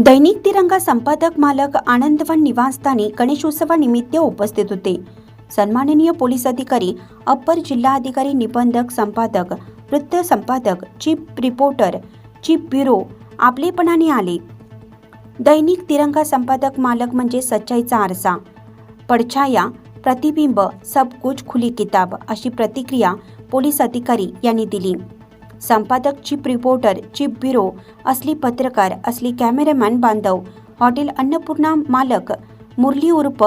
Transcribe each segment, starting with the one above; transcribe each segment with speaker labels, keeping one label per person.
Speaker 1: दैनिक तिरंगा संपादक मालक आनंदवन निवासस्थानी गणेशोत्सवानिमित्त उपस्थित होते. सन्माननीय पोलीस अधिकारी अप्पर जिल्हा अधिकारी निबंधक संपादक वृत्त संपादक चीफ रिपोर्टर चीफ ब्युरो आपलेपणाने आले. दैनिक तिरंगा संपादक मालक म्हणजे सच्चाईचा आरसा. पडछाया प्रतिबिंब सबकुच खुली किताब अशी प्रतिक्रिया पोलीस अधिकारी यांनी दिली. संपादक चिप रिपोर्टर चीफ ब्युरो असली पत्रकार असली कॅमेरामॅन बांधव हॉटेल अन्नपूर्णा मालक मुरली उर्फ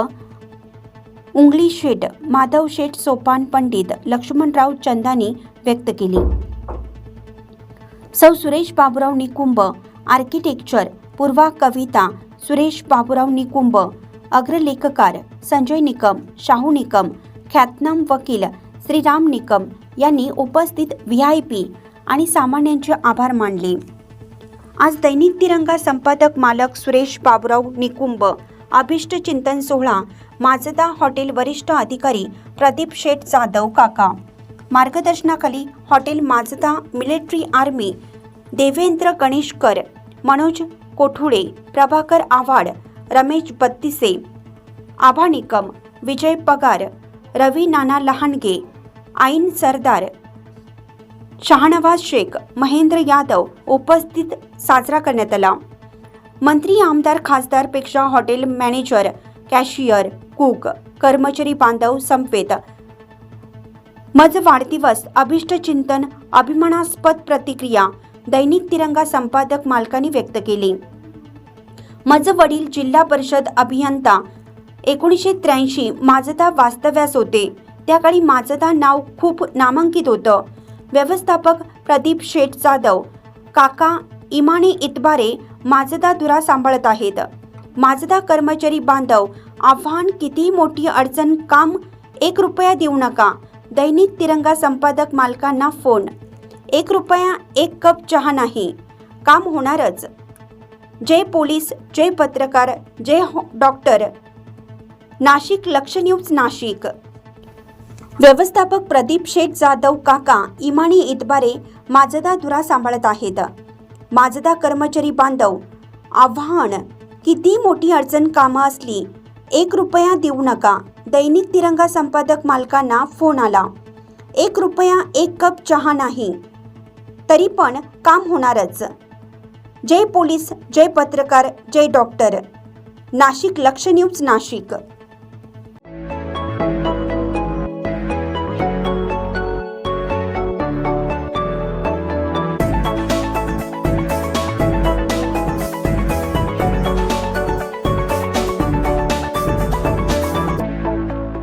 Speaker 1: उंगली शेठ माधव शेठ सोपान पंडित लक्ष्मणराव चंदानी व्यक्त केली. सौ सुरेश बाबुराव निकुंभ आर्किटेक्चर पूर्वा कविता सुरेश बाबुराव निकुंभ अग्रलेखकार संजय निकम शाहू निकम ख्यातनाम वकील श्रीराम निकम यांनी उपस्थित व्ही आय पी आणि सामान्यांचे आभार मानले. आज दैनिक तिरंगा संपादक मालक सुरेश बाबुराव निकुंब अभिष्ट चिंतन सोहळा माझदा हॉटेल वरिष्ठ अधिकारी प्रदीप शेठ जाधव काका मार्गदर्शनाखाली hotel Mazda military army Devendra Ganeshkar Manoj Kothule Prabhakar Avhad Ramesh Battise Abha Nikam Vijay Pagar Ravi Nana लहानगे आईन सरदार शहानवाज शेख महेंद्र यादव उपस्थित साजरा करण्यात आला मंत्री आमदार खासदारपेक्षा हॉटेल मॅनेजर कॅशियर कुक कर्मचारी बांधव संपेत मज वाढदिवस अभिष्ट चिंतन अभिमानास्पद प्रतिक्रिया दैनिक तिरंगा संपादक मालकांनी व्यक्त केली. मज वडील जिल्हा परिषद अभियंता एकोणीसशे त्र्याऐंशी माझदा वास्तव्यास होते. त्या काळी माझदा नाव खूप नामांकित होतं. व्यवस्थापक प्रदीप शेठ जाधव काका इमाने इतबारे माझदा दुरा सांभाळत आहेत. माझदा कर्मचारी बांधव आव्हान किती मोठी अडचण काम एक रुपया देऊ नका. दैनिक तिरंगा संपादक मालकांना फोन. एक रुपया एक कप चहा नाही. काम होणारच. जय पोलीस जय पत्रकार जय हो- डॉक्टर. नाशिक लक्ष न्यूज नाशिक. व्यवस्थापक प्रदीप शेठ जाधव काका इमानी इतबारे माझदा धुरा सांभाळत आहेत. माझदा कर्मचारी बांधव आव्हान किती मोठी अडचण कामं असली एक रुपया देऊ नका. दैनिक तिरंगा संपादक मालकांना फोन आला. एक रुपया एक कप चहा नाही. तरी पण काम होणारच. जय पोलीस जय पत्रकार जय डॉक्टर. नाशिक लक्ष न्यूज नाशिक.